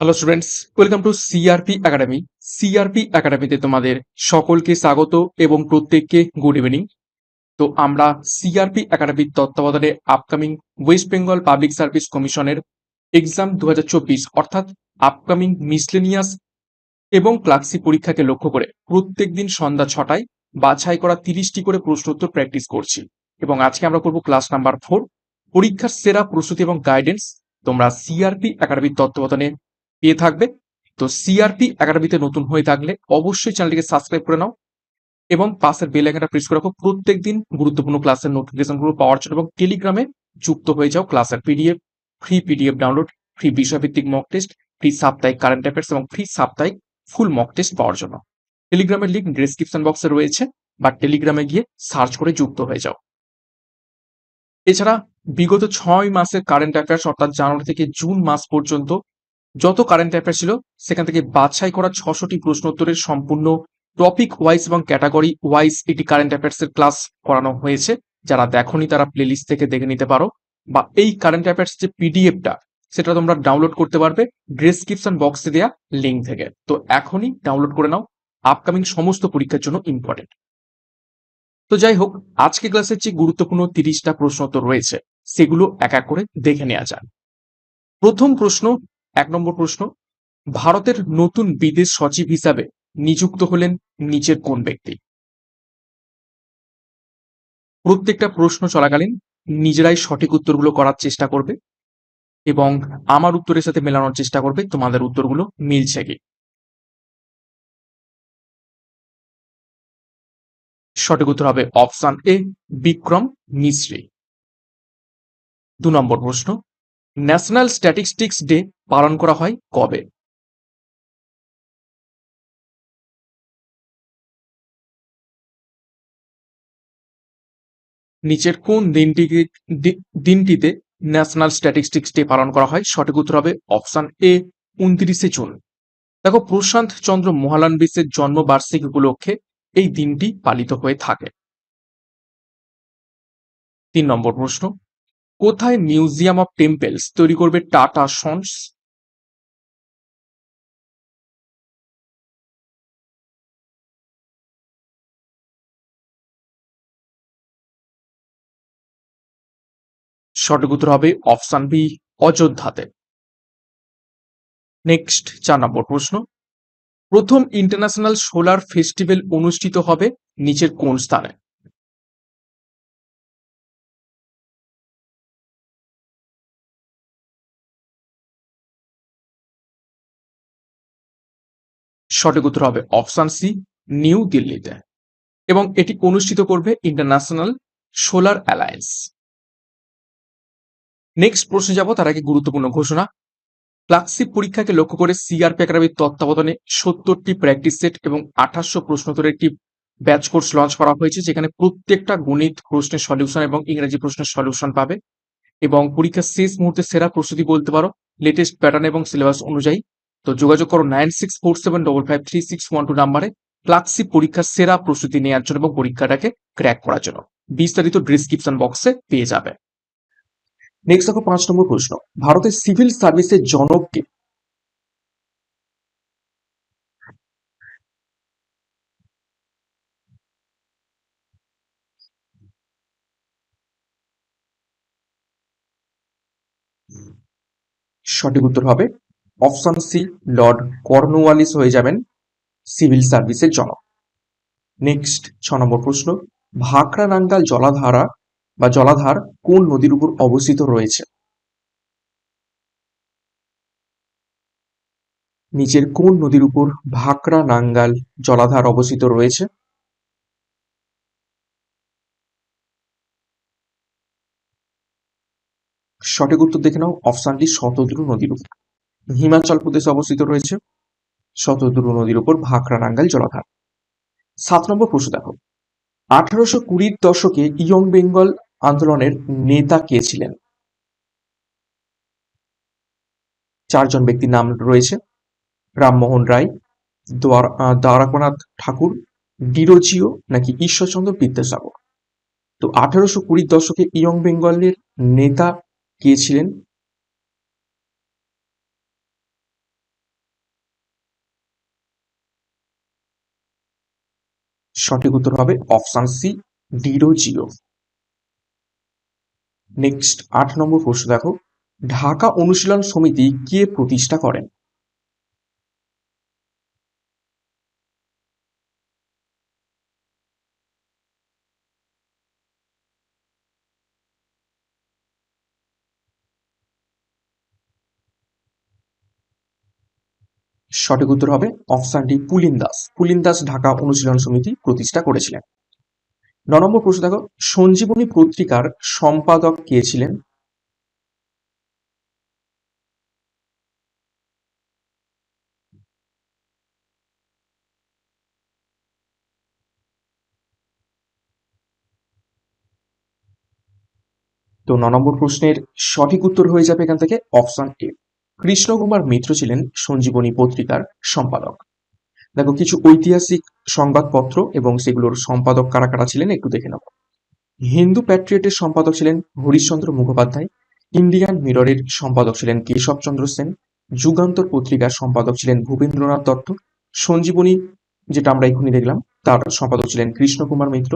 Hello students welcome to CRP academy CRP একাডেমিতে তোমাদের সকলকে স্বাগত এবং প্রত্যেককে গুড ইভিনিং তো আমরা সিআরপি একাডেমির তত্ত্বাবধানে upcoming West Bengal public service কমিশনের এক্সাম দুহাজার চব্বিশ, অর্থাৎ আপকামিং মিসলেনিয়াস এবং ক্লার্কশিপ পরীক্ষাকে লক্ষ্য করে প্রত্যেক দিন সন্ধ্যা ছটায় বাছাই করা তিরিশটি করে প্রশ্ন উত্তর প্র্যাকটিস করছি। এবং আজকে আমরা করব ক্লাস নাম্বার ফোর পরীক্ষার সেরা প্রস্তুতি এবং গাইডেন্স তোমরা সিআরপি একাডেমির তত্ত্বাবধানে পেয়ে থাকবে। তো সিআরপি একাডেমিতে নতুন হয়ে থাকলে অবশ্যই চ্যানেলটিকে সাবস্ক্রাইব করে নাও এবং পাশের বেল আইকনটা প্রেস করে রাখো। প্রত্যেক দিন গুরুত্বপূর্ণ ক্লাসের নোটিফিকেশনগুলো পাওয়ার জন্য এবং টেলিগ্রামে যুক্ত হয়ে যাও ক্লাসের PDF free PDF download free বিষয়ভিত্তিক মক টেস্ট ফ্রি সাপ্তাহিক কারেন্ট অ্যাফেয়ার্স এবং ফ্রি সাপ্তাহিক ফুল মক টেস্ট পাওয়ার জন্য। টেলিগ্রামের লিঙ্ক ডিসক্রিপশন বক্সে রয়েছে বা টেলিগ্রামে গিয়ে সার্চ করে যুক্ত হয়ে যাও। এছাড়া বিগত ছয় মাসের কারেন্ট অ্যাফেয়ার্স অর্থাৎ জানুয়ারি থেকে জুন মাস পর্যন্ত যত কারেন্ট অ্যাফেয়ার ছিল, সেখান থেকে বাছাই করা ছশোটি প্রশ্ন উত্তরের সম্পূর্ণ টপিক ওয়াইজ এবং ক্যাটাগরি ওয়াইজ এটি কারেন্ট অ্যাফেয়ার্স এর ক্লাস করানো হয়েছে। যারা দেখনি, তারা প্লেলিস্ট থেকে দেখে নিতে পারো। বা এই কারেন্ট অ্যাফেয়ার্স যে পিডিএফটা সেটা তোমরা ডাউনলোড করতে পারবে ডিসক্রিপশন বক্সে দেওয়া লিঙ্ক থেকে। তো এখনই ডাউনলোড করে নাও। আপকামিং সমস্ত পরীক্ষার জন্য ইম্পর্টেন্ট তো যাই হোক, আজকে ক্লাসের যে গুরুত্বপূর্ণ তিরিশটা প্রশ্ন উত্তর রয়েছে, সেগুলো এক এক করে দেখে নেওয়া যান প্রথম প্রশ্ন এক নম্বর প্রশ্ন, ভারতের নতুন বিদেশ সচিব হিসাবে নিযুক্ত হলেন নিচের কোন ব্যক্তি? প্রত্যেকটা প্রশ্ন চলাকালীন নিজেরাই সঠিক উত্তরগুলো করার চেষ্টা করবে এবং আমার উত্তরের সাথে মেলানোর চেষ্টা করবে, তোমাদের উত্তরগুলো মিলছে কি? সঠিক উত্তর হবে অপশন এ, বিক্রম মিশ্রী। দু নম্বর প্রশ্ন ন্যাশনাল স্ট্যাটিস্টিক্স ডে পালন করা হয় কবে? নিচের কোন দিনটিকে দিনটিতে ন্যাশনাল স্ট্যাটিস্টিক্স ডে পালন করা হয়? সঠিক উত্তর হবে অপশন এ, উনত্রিশে জুন। দেখো, প্রশান্ত চন্দ্র মহালানবিসের জন্মবার্ষিকী উপলক্ষে এই দিনটি পালিত হয়ে থাকে। তিন নম্বর প্রশ্ন। কোথায় মিউজিয়াম অফ টেম্পেলস তৈরি করবে টাটা সন্স সঠিক উত্তর হবে অপশন বি, অযোধ্যাতে। নেক্সট চার নম্বর প্রশ্ন। প্রথম ইন্টারন্যাশনাল সোলার ফেস্টিভ্যাল অনুষ্ঠিত হবে নিচের কোন স্থানে? সঠিক উত্তর হবে অপশান সি, নিউ দিল্লিতে। এবং এটি অনুষ্ঠিত করবে ইন্টারন্যাশনাল সোলার অ্যালায়েন্স। নেক্সট প্রশ্নে যাব, তার আগে গুরুত্বপূর্ণ ঘোষণা। ক্লার্কশিপ পরীক্ষাকে লক্ষ্য করে সিআরপি একাডেমির তত্ত্বাবধানে সত্তরটি প্র্যাকটিস সেট এবং আঠাশশো প্রশ্নোত্তরের একটি ব্যাচ কোর্স লঞ্চ করা হয়েছে, যেখানে প্রত্যেকটা গণিত প্রশ্নের সলিউশন এবং ইংরেজি প্রশ্নের সলিউশন পাবে। এবং পরীক্ষার শেষ মুহূর্তে সেরা প্রস্তুতি বলতে পারো লেটেস্ট প্যাটার্ন এবং সিলেবাস অনুযায়ী। তো যোগাযোগ করো nine six four seven double five three six one two নাম্বারে ক্লার্কশিপ পরীক্ষার সেরা প্রস্তুতি নেওয়ার জন্য এবং পরীক্ষাটাকে ক্র্যাক করার জন্য। বিস্তারিত ডিসক্রিপশন বক্সে পেয়ে যাবে। নেক্সট দেখো পাঁচ নম্বর প্রশ্ন। ভারতের সিভিল সার্ভিসের জনক কে? সঠিক উত্তর হবে অপশন সি লর্ড কর্নওয়ালিস হয়ে যাবেন সিভিল সার্ভিসের জনক। নেক্সট ছ নম্বর প্রশ্ন ভাকরা নাঙ্গাল জলাধারা বা জলাধার কোন নদীর উপর অবস্থিত রয়েছে? নিচের কোন নদীর উপর ভাকরা নাঙ্গাল জলাধার অবস্থিত রয়েছে? সঠিক উত্তর দেখে নাও, অপশানটি শতদ্রু নদীর উপর। হিমাচল প্রদেশে অবস্থিত রয়েছে শতদ্রু নদীর উপর ভাকরা নাঙ্গাল জলাধার। সাত নম্বর প্রশ্ন দেখো। আঠারোশো কুড়ির দশকে ইয়ং বেঙ্গল আন্দোলনের নেতা কে ছিলেন? চারজন ব্যক্তির নাম রয়েছে। রামমোহন রায় দ্বারকানাথ ঠাকুর, ডিরোজিও নাকি ঈশ্বরচন্দ্র বিদ্যাসাগর? তো আঠারোশো কুড়ির দশকে ইয়ং বেঙ্গলের নেতা কে ছিলেন? সঠিক উত্তর হবে অপশান সি, ডিরো জিও। নেক্সট আট নম্বর প্রশ্ন দেখো, ঢাকা অনুশীলন সমিতি কে প্রতিষ্ঠা করেন? সঠিক উত্তর হবে অপশান ডি পুলিন দাস পুলিন দাস ঢাকা অনুশীলন সমিতি প্রতিষ্ঠা করেছিলেন। ন নম্বর প্রশ্ন দেখো, সঞ্জীবনী পত্রিকার সম্পাদক কে ছিলেন? তো ন নম্বর প্রশ্নের সঠিক উত্তর হয়ে যাবে এখান থেকে অপশন এ। কৃষ্ণকুমার মিত্র ছিলেন সঞ্জীবনী পত্রিকার সম্পাদক। দেখো, কিছু ঐতিহাসিক সংবাদপত্র এবং সেগুলোর সম্পাদক কারা কারা ছিলেন একটু দেখে নেব হিন্দু প্যাট্রিয়েটের সম্পাদক ছিলেন হরিশ্চন্দ্র মুখোপাধ্যায়, ইন্ডিয়ান মিররের সম্পাদক ছিলেন কেশবচন্দ্র সেন, যুগান্তর পত্রিকার সম্পাদক ছিলেন ভূপেন্দ্রনাথ দত্ত, সঞ্জীবনী যেটা আমরা এখনই দেখলাম, তার সম্পাদক ছিলেন কৃষ্ণকুমার মিত্র,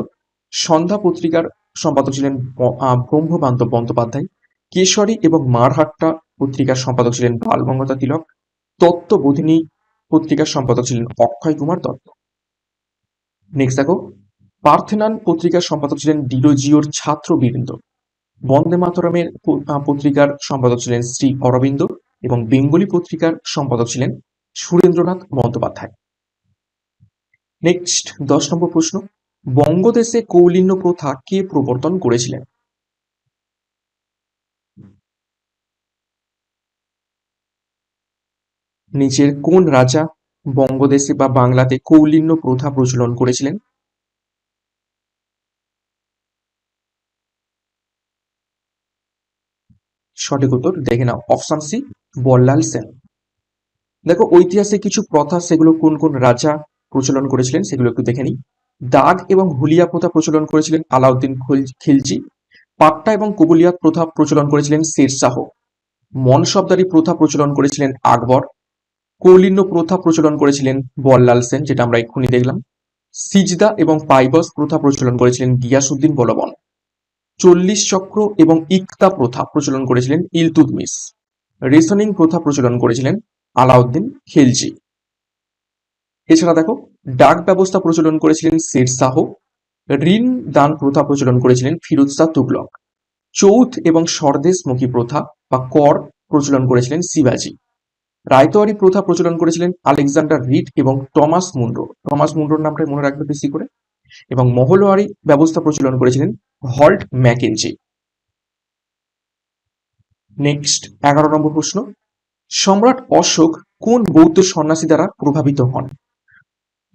সন্ধ্যা পত্রিকার সম্পাদক ছিলেন ব্রহ্মবান্ধব বন্দ্যোপাধ্যায়, কেশরী এবং মারহাট্টা পত্রিকার সম্পাদক ছিলেন বালগঙ্গতা তিলক, তত্ত্ববোধিনী পত্রিকার সম্পাদক ছিলেন অক্ষয় কুমার দত্ত। নেক্সট দেখো, পার্থেনান পত্রিকার সম্পাদক ছিলেন ডিরোজিওর ছাত্র ছাত্রবৃন্দ বন্দে মাতরমের পত্রিকার সম্পাদক ছিলেন শ্রী অরবিন্দ এবং বেঙ্গলি পত্রিকার সম্পাদক ছিলেন সুরেন্দ্রনাথ বন্দ্যোপাধ্যায়। নেক্সট দশ নম্বর প্রশ্ন, বঙ্গদেশে কৌলিন্য প্রথা কে প্রবর্তন করেছিলেন? নিচের কোন রাজা বঙ্গদেশে বা বাংলাতে কৌলিন্য প্রথা প্রচলন করেছিলেন? সঠিক উত্তর দেখে নাও, অপশন সি, বল্লাল সেন। দেখো, ঐতিহাসিক কিছু প্রথা সেগুলো কোন কোন রাজা প্রচলন করেছিলেন সেগুলো একটু দেখে নিই। দাগ এবং হুলিয়া প্রথা প্রচলন করেছিলেন আলাউদ্দিন খিলজি। পাট্টা এবং কবুলিয়াত প্রথা প্রচলন করেছিলেন শেরশাহ মনসবদারি প্রথা প্রচলন করেছিলেন আকবর। কৌলিন্য প্রথা প্রচলন করেছিলেন বল্লাল সেন, যেটা আমরা এক্ষুনি দেখলাম। সিজদা এবং পাইবস প্রথা প্রচলন করেছিলেন গিয়াসুদ্দিন বলবন। চল্লিশ চক্র এবং ইকতা প্রথা প্রচলন করেছিলেন ইলতুদমিস রেশনিং প্রথা প্রচলন করেছিলেন আলাউদ্দিন খিলজি। এছাড়া দেখো, ডাক ব্যবস্থা প্রচলন করেছিলেন শের শাহ। ঋণ দান প্রথা প্রচলন করেছিলেন ফিরোজ শাহ তুগলক। চৌথ এবং স্বরদেশমুখী প্রথা বা কর প্রচলন করেছিলেন শিবাজি। রায়তোয়ারি প্রথা প্রচলন করেছিলেন আলেকজান্ডার রিড এবং টমাস মুন্ডো। টমাস মুন্ডোর নামটা মনে রাখবে বেশি করে। এবং মহলোয়ারি ব্যবস্থা প্রচলন করেছিলেন হল্ট ম্যাকেনজি নেক্সট, এগারো নম্বর প্রশ্ন। সম্রাট অশোক কোন বৌদ্ধ সন্ন্যাসী দ্বারা প্রভাবিত হন?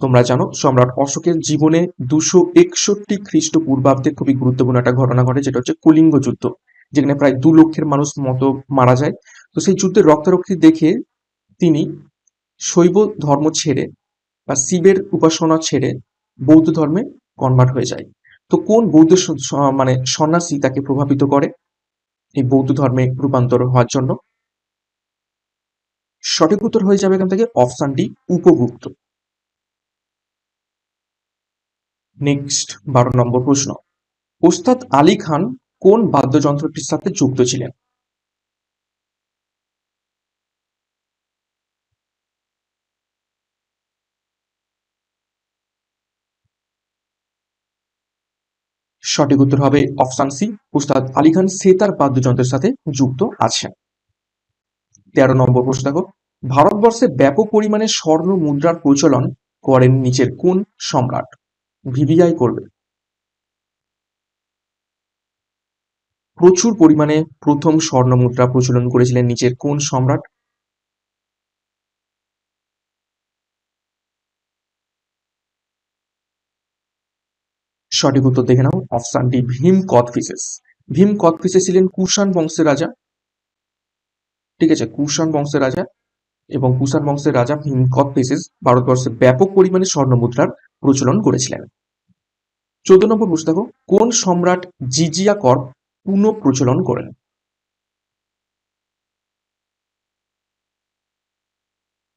তোমরা জানো, সম্রাট অশোকের জীবনে দুশো একষট্টি খ্রিস্টপূর্বাব্দে খুবই গুরুত্বপূর্ণ একটা ঘটনা ঘটে, যেটা হচ্ছে কলিঙ্গ যুদ্ধ, যেখানে প্রায় দু লক্ষের মানুষ মতো মারা যায়। তো সেই যুদ্ধের রক্তারক্তি দেখে তিনি শৈব ধর্ম ছেড়ে বা শিবের উপাসনা ছেড়ে বৌদ্ধ ধর্মে কনভার্ট হয়ে যায়। তো কোন বৌদ্ধ মানে সন্ন্যাসী তাকে প্রভাবিত করে এই বৌদ্ধ ধর্মে রূপান্তর হওয়ার জন্য? সঠিক উত্তর হয়ে যাবে এখান থেকে অপশন ডি উপগুপ্ত নেক্সট বারো নম্বর প্রশ্ন। ওস্তাদ আলী খান কোন বাদ্যযন্ত্রটির সাথে যুক্ত ছিলেন? সঠিক উত্তর হবে অপশান সি, উস্তাদ আলী খান সেতার বাদ্যযন্ত্রের সাথে যুক্ত আছেন। তেরো নম্বর প্রশ্ন দেখো, ভারতবর্ষে ব্যাপক পরিমাণে স্বর্ণ মুদ্রার প্রচলন করেন নিচের কোন সম্রাট? ভিভিআই করবে। প্রচুর পরিমাণে প্রথম স্বর্ণ মুদ্রা প্রচলন করেছিলেন নিচের কোন সম্রাট? সঠিক উত্তর দেখে নাও। অপশান ডি ভীম কথফিসেস ভীম কথফিসেস ছিলেন কুষাণ বংশের রাজা। ঠিক আছে, কুষাণ বংশের রাজা এবং কুষাণ বংশের রাজা ভীম কথফিসেস ভারতবর্ষে ব্যাপক পরিমাণে স্বর্ণ মুদ্রার প্রচলন করেছিলেন। চোদ্দ নম্বর প্রশ্ন দেখো, কোন সম্রাট জিজিয়া কর পুনঃ প্রচলন করেন?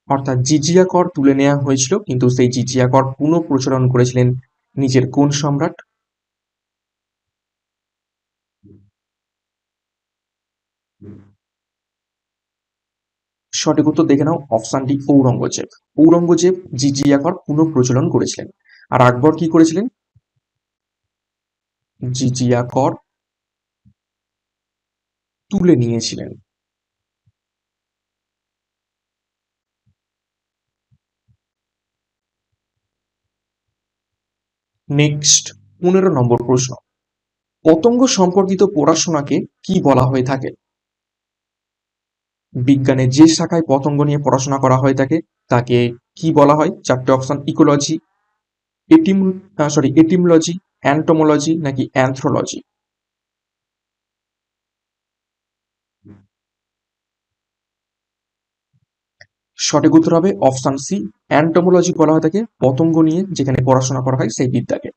অর্থাৎ জিজিয়া কর তুলে নেওয়া হয়েছিল, কিন্তু সেই জিজিয়া কর পুনঃ প্রচলন করেছিলেন নিজের কোন সম্রাট? সঠিক উত্তর দেখে নাও অপশানটি ঔরঙ্গজেব। ঔরঙ্গজেব জিজিয়া কর পুনঃপ্রচলন করেছিলেন। আর আকবর কি করেছিলেন? জিজিয়া কর তুলে নিয়েছিলেন। নেক্সট পনেরো নম্বর প্রশ্ন। পতঙ্গ সম্পর্কিত পড়াশোনাকে কি বলা হয়ে থাকে? বিজ্ঞানে যে শাখায় পতঙ্গ নিয়ে পড়াশোনা করা হয়ে থাকে, তাকে কি বলা হয়? চারটে option ecology etym sorry etymology entomology নাকি অ্যান্থ্রোলজি সঠিক উত্তর হবে অপশন সি অ্যান্টোমোলজি বলা হয় থাকে পতঙ্গ নিয়ে যেখানে পড়াশোনা করা হয় সেই বিদ্যাকে।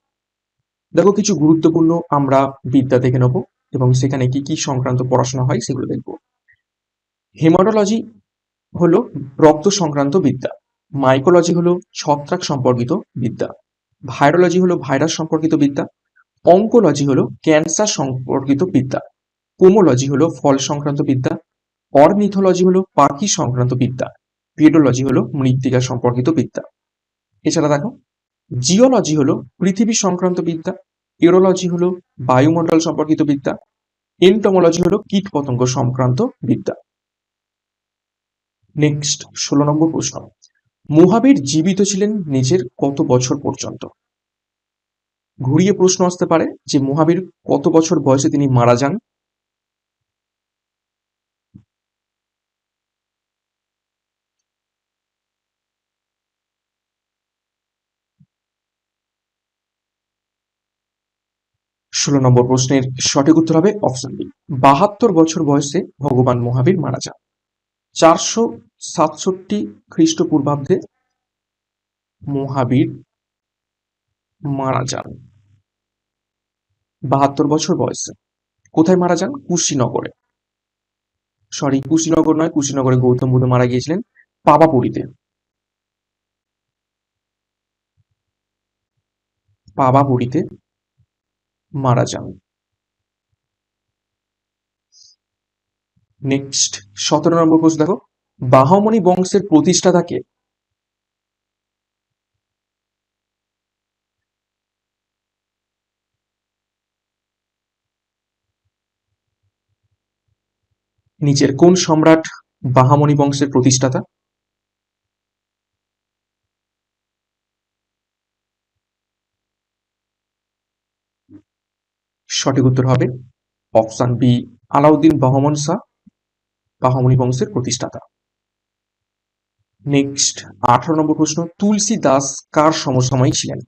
দেখো, কিছু গুরুত্বপূর্ণ আমরা বিদ্যা দেখে নেব এবং সেখানে কি কি সংক্রান্ত পড়াশোনা হয় সেগুলো দেখব। হেমাটোলজি হলো রক্ত সংক্রান্ত বিদ্যা। মাইকোলজি হলো ছত্রাক সম্পর্কিত বিদ্যা। ভাইরোলজি হলো ভাইরাস সম্পর্কিত বিদ্যা। অঙ্কোলজি হলো ক্যান্সার সম্পর্কিত বিদ্যা। পোমোলজি হলো ফল সংক্রান্ত বিদ্যা। অর্নিথোলজি হলো পাখি সংক্রান্ত বিদ্যা। পেডোলজি হলো মৃত্তিকা সম্পর্কিত বিদ্যা। এছাড়া দেখো, জিওলজি হলো পৃথিবী সংক্রান্ত বিদ্যা, ইউরোলজি হলো বায়ুমণ্ডল সম্পর্কিত বিদ্যা, এন্টোমোলজি হলো কীট পতঙ্গ সংক্রান্ত বিদ্যা। নেক্সট, ষোলো নম্বর প্রশ্ন। মহাবীর জীবিত ছিলেন নিজের কত বছর পর্যন্ত? ঘুরিয়ে প্রশ্ন আসতে পারে যে মহাবীর কত বছর বয়সে তিনি মারা যান? ষোলো নম্বর প্রশ্নের সঠিক উত্তর হবে অপশন বি বাহাত্তর বছর বয়সে ভগবান মহাবীর মারা যান। চারশো সাতষট্টি খ্রিস্টপূর্বাব্দে মহাবীর মারা যান। বাহাত্তর বছর বয়সে। কোথায় মারা যান? কুশীনগরে। সরি কুশীনগর নয়, কুশীনগরে গৌতম বুদ্ধ মারা গিয়েছিলেন পাবাপুরীতে। পাবাপুরীতে মারা যান। নেক্সট সতেরো নম্বর প্রশ্ন দেখো। বাহমণি বংশের প্রতিষ্ঠাতা কে নিচের কোন সম্রাট বাহামণি বংশের প্রতিষ্ঠাতা? সঠিক উত্তর হবে অপশন বি, আলাউদ্দিন বাহমন শাহ বাহমনি বংশের প্রতিষ্ঠাতা। নেক্সট, আঠারো নম্বর প্রশ্ন, তুলসী দাস কার সমসাময়িক ছিলেন?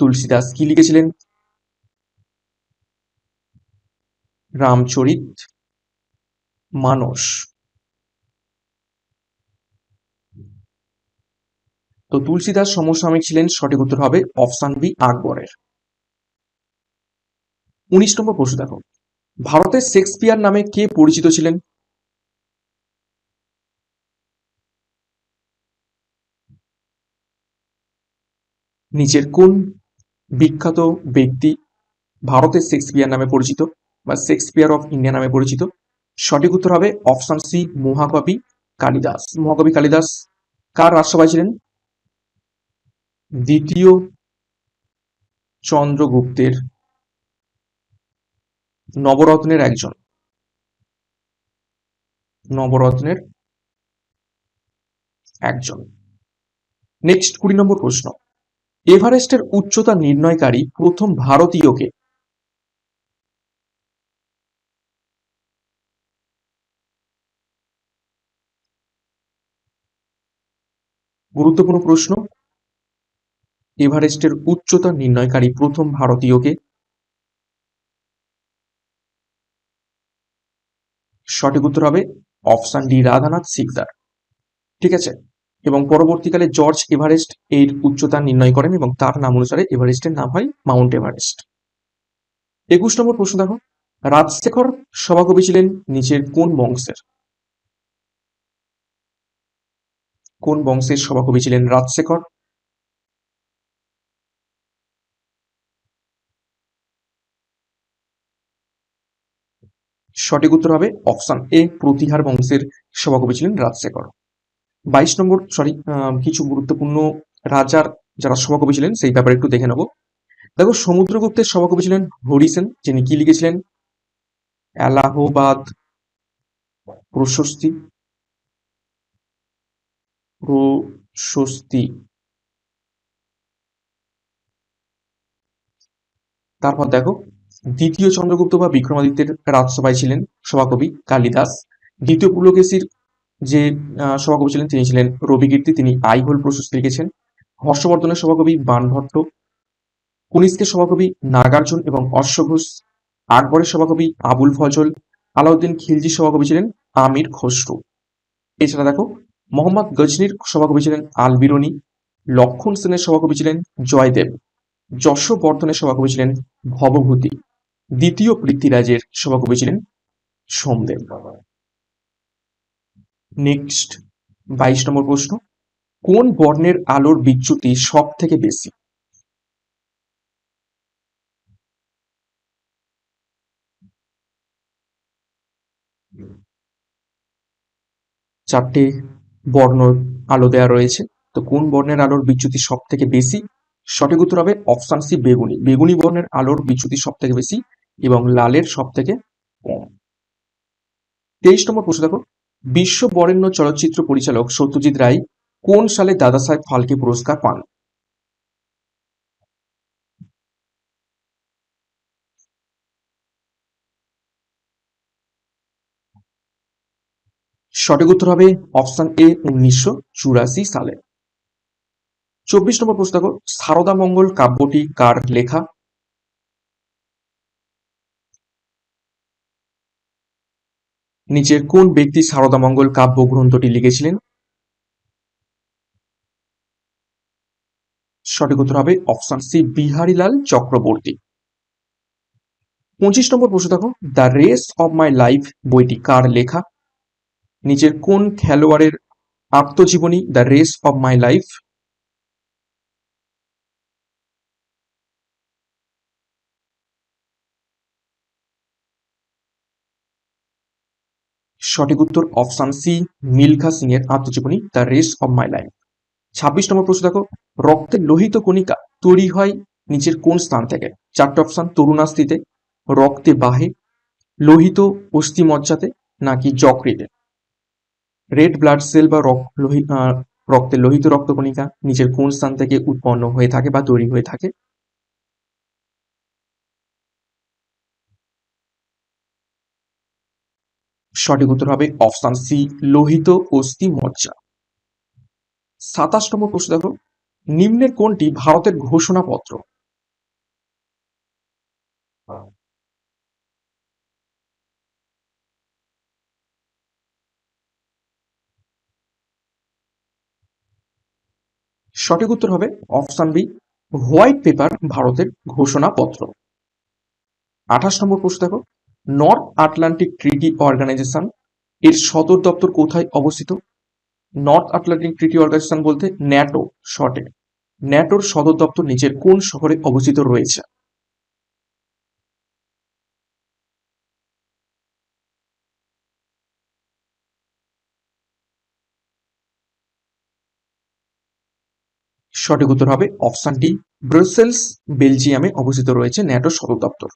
তুলসী দাস কি লিখেছিলেন? রামচরিত মানস। তো তুলসীদাস সমসাময়িক ছিলেন, সঠিক উত্তর হবে অপশান বি, আকবরের। উনিশ নম্বর প্রশ্ন দেখো। ভারতের শেক্সপিয়ার নামে কে পরিচিত ছিলেন? নিচের কোন বিখ্যাত ব্যক্তি ভারতের শেক্সপিয়ার নামে পরিচিত বা শেক্সপিয়ার অফ ইন্ডিয়া নামে পরিচিত? সঠিক উত্তর হবে অপশান সি, মহাকবি কালিদাস। মহাকবি কালিদাস কার রাজসভায় ছিলেন? দ্বিতীয় চন্দ্রগুপ্তের নবরত্নের একজন। নবরত্নের একজন। নেক্সট কুড়ি নম্বর প্রশ্ন। এভারেস্টের উচ্চতা নির্ণয়কারী প্রথম ভারতীয়কে গুরুত্বপূর্ণ প্রশ্ন। এভারেস্টের উচ্চতা নির্ণয়কারী প্রথম ভারতীয়কে সঠিক উত্তর হবে অপশন ডি রাধানাথ সিকদার। ঠিক আছে? এবং পরবর্তীকালে জর্জ এভারেস্ট এর উচ্চতা নির্ণয় করেন এবং তার নাম অনুসারে এভারেস্টের নাম হয় মাউন্ট এভারেস্ট। একুশ নম্বর প্রশ্ন দেখো, রাজশেখর সভাকবি ছিলেন নিচের কোন বংশের? কোন বংশের সভাকবি ছিলেন রাজশেখর? সঠিক উত্তর হবে অপশন এ, প্রতিহার বংশের সভাকবি ছিলেন রাজশেখর। বাইশ নম্বর সরি কিছু গুরুত্বপূর্ণ রাজার যারা সভাকবি ছিলেন, সেই ব্যাপারে একটু দেখে নেব। দেখো, সমুদ্রগুপ্তের সভাকবি ছিলেন হরিসেন যিনি কি লিখেছিলেন? এলাহাবাদ প্রশস্তি। প্রশস্তি। তারপর দেখো দ্বিতীয় চন্দ্রগুপ্ত বা বিক্রমাদিত্যের রাজসভায় ছিলেন সভাকবি কালিদাস। দ্বিতীয় পুলকেশীর যে সভাকবি ছিলেন, তিনি ছিলেন রবিকীর্তি তিনি আইহোল প্রশস্তি লিখেছেন। হর্ষবর্ধনের সভাকবি বানভট্ট, কনিষ্কের সভাকবি নাগার্জুন এবং অশ্বঘোষ, আকবরের সভাকবি আবুল ফজল, আলাউদ্দিন খিলজির সভাকবি ছিলেন আমির খসরু। এছাড়া দেখো, মোহাম্মদ গজনির সভাকবি ছিলেন আলবিরনি লক্ষণ সেনের সভাকবি ছিলেন জয়দেব, যশবর্ধনের সভাকবি ছিলেন ভবভূতি। দ্বিতীয় পৃথ্বীরাজের সভাকবি ছিলেন সোমদেব। নেক্সট বাইশ নম্বর প্রশ্ন, কোন বর্ণের আলোর বিচ্যুতি সব থেকে বেশি? চারটে বর্ণ আলো দেওয়া রয়েছে, তো কোন বর্ণের আলোর বিচ্যুতি সব থেকে বেশি? সঠিক উত্তর হবে অপশান সি বেগুনি। বেগুনি বর্ণের আলোর বিচ্যুতি সব থেকে বেশি এবং লালের সব থেকে কম। তেইশ নম্বর প্রশ্ন দেখো। বিশ্ব বরেণ্য চলচ্চিত্র পরিচালক সত্যজিৎ রায় কোন সালে দাদা সাহেব ফালকে পুরস্কার পান? সঠিক উত্তর হবে অপশন এ উনিশশো চুরাশি সালে। চব্বিশ নম্বর প্রশ্ন দেখো। সারদা মঙ্গল কাব্যটি কার লেখা? নিচের কোন ব্যক্তি সারদা মঙ্গল কাব্য গ্রন্থটি লিখেছিলেন? সঠিক উত্তর হবে অপশন সি, বিহারীলাল চক্রবর্তী। পঁচিশ নম্বর প্রশ্ন দেখো। The race of my life বইটি কার লেখা? নিচের কোন খেলোয়াড়ের আত্মজীবনী the race of my life সঠিক উত্তর অপশান সি মিলখা সিং এর আত্মজীবনী, the race of my life. ছাব্বিশ নম্বর প্রশ্ন দেখো রক্তের লোহিত কণিকা তৈরি হয় নিচের কোন স্থান থেকে? চারটে অপশান, তরুণাস্থিতে, রক্তে বাহে, লোহিত অস্থি মজ্জাতে নাকি যকৃতে? রেড ব্লাড সেল বা রক্ত লোহিত রক্তের লোহিত রক্তকণিকা নিচের কোন স্থান থেকে উৎপন্ন হয়ে থাকে বা তৈরি হয়ে থাকে? সঠিক উত্তর হবে অপশান সি, লোহিত অস্থি মজ্জা। সাতাশ নম্বর প্রশ্ন দেখো নিম্নের কোনটি ভারতের ঘোষণাপত্র? সঠিক উত্তর হবে অপশান বি, হোয়াইট পেপার ভারতের ঘোষণাপত্র। আঠাশ নম্বর প্রশ্ন দেখো নর্থ আটলান্টিক ট্রিটি অর্গানাইজেশন এর সদর দপ্তর কোথায় অবস্থিত? নর্থ আটলান্টিক ট্রিটি অর্গানাইজেশন বলতে ন্যাটো শর্টে। ন্যাটোর সদর দপ্তর নিচের কোন শহরে অবস্থিত রয়েছে? সঠিক উত্তর হবে অপশন ডি, ব্রুসেলস, বেলজিয়ামে অবস্থিত রয়েছে ন্যাটো সদর দপ্তর।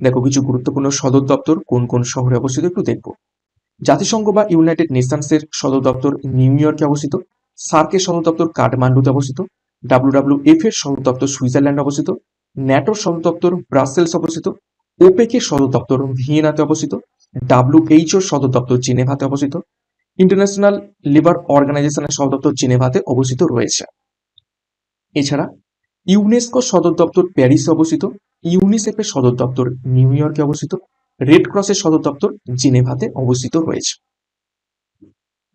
দেখো কিছু গুরুত্বপূর্ণ সদর দপ্তর কোন কোন শহরে অবস্থিত একটু দেখব। জাতিসংঘ বা ইউনাইটেড নেশনসের সদর দপ্তর নিউ ইয়র্কে অবস্থিত, সার্কের সদর দপ্তর কাঠমান্ডুতে অবস্থিত ডাব্লিউ এফ এর সদর দপ্তর সুইজারল্যান্ডে অবস্থিত ন্যাটোর সদর দপ্তর ব্রাসেলস অবস্থিত ওপেকের সদর দপ্তর ভিয়েনাতে অবস্থিত ডাব্লিউএইচওর সদর দপ্তর জেনেভাতে অবস্থিত, ইন্টারন্যাশনাল লিবার অর্গানাইজেশনের সদর দপ্তর জেনেভাতে অবস্থিত রয়েছে। এছাড়া ইউনেস্কো সদর দপ্তর প্যারিসে অবস্থিত ইউনিসেফের সদর দপ্তর নিউ ইয়র্কে অবস্থিত, রেড ক্রসের সদর দপ্তর জিনেভাতে অবস্থিত রয়েছে।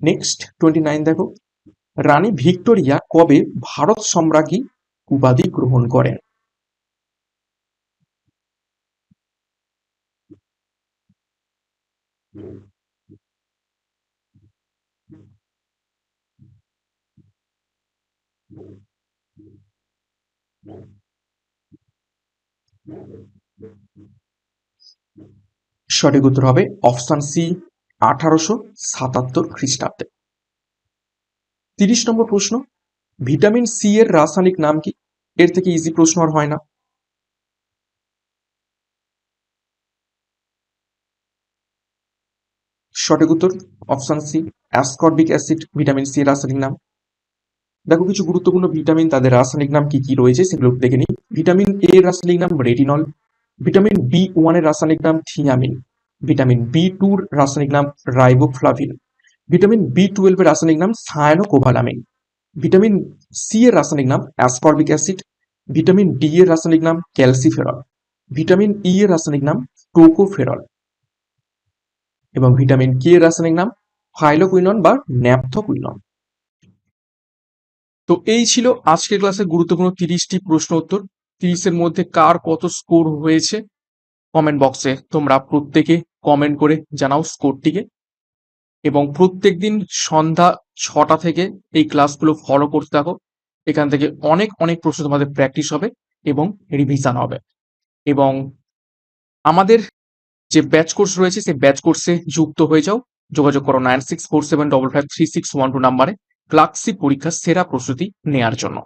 নেক্সট টোয়েন্টি নাইন দেখো। রানী ভিক্টোরিয়া কবে ভারত সম্রাজ্ঞী উপাধি গ্রহণ করেন? সঠিক উত্তর হবে অপশন সি, আঠারোশো সাতাত্তর খ্রিস্টাব্দে। তিরিশ নম্বর প্রশ্ন, ভিটামিন সি এর রাসায়নিক নাম কি? এর থেকে ইজি প্রশ্ন আর হয় না। সঠিক উত্তর option C, ascorbic acid, vitamin C এর রাসায়নিক নাম। দেখো কিছু গুরুত্বপূর্ণ ভিটামিন, তাদের রাসায়নিক নাম কি কি রয়েছে সেগুলো দেখে নিই। ভিটামিন এ এর রাসায়নিক নাম রেটিনল ভিটামিন বি ওয়ানের রাসায়নিক নাম থিয়ামিন ভিটামিন বি টুর রাসায়নিক নাম রাইবোফ্লাভিন ভিটামিন বি টুয়েলভ এর রাসায়নিক নাম সায়ানোকোভালামিন ভিটামিন সি এর রাসায়নিক নাম অ্যাসকর্বিক অ্যাসিড ভিটামিন ডি এর রাসায়নিক নাম ক্যালসিফেরল ভিটামিন ই এর রাসায়নিক নাম টোকোফেরল এবং ভিটামিন কে এর রাসায়নিক নাম ফাইলোকুইনন বা ন্যাপথোকুইনন। তো এই ছিল আজকের ক্লাসে গুরুত্বপূর্ণ তিরিশটি প্রশ্ন উত্তর। তিরিশের মধ্যে কার কত স্কোর হয়েছে? কমেন্ট বক্সে তোমরা প্রত্যেকে কমেন্ট করে জানাও স্কোরটিকে। এবং প্রত্যেকদিন সন্ধ্যা ছটা থেকে এই ক্লাসগুলো ফলো করতে থাকো। এখান থেকে অনেক অনেক প্রশ্ন তোমাদের প্র্যাকটিস হবে এবং রিভিশন হবে। এবং আমাদের যে ব্যাচ কোর্স রয়েছে, সেই ব্যাচ কোর্সে যুক্ত হয়ে যাও। যোগাযোগ করো nine six four seven double five three six one two নাম্বারে। ক্লার্কশিপ পরীক্ষার সেরা প্রস্তুতি নেয়ার জন্য।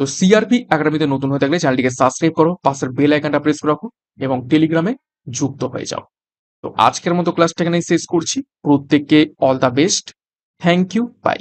তো সিআরপি একাডেমিতে নতুন হয়ে থাকলে চ্যানেলটিকে সাবস্ক্রাইব করো, পাশের বেল আইকনটা প্রেস করে রাখো এবং টেলিগ্রামে যুক্ত হয়ে যাও। তো আজকের মতো ক্লাসটা এখানেই শেষ করছি। প্রত্যেককে all the best thank you bye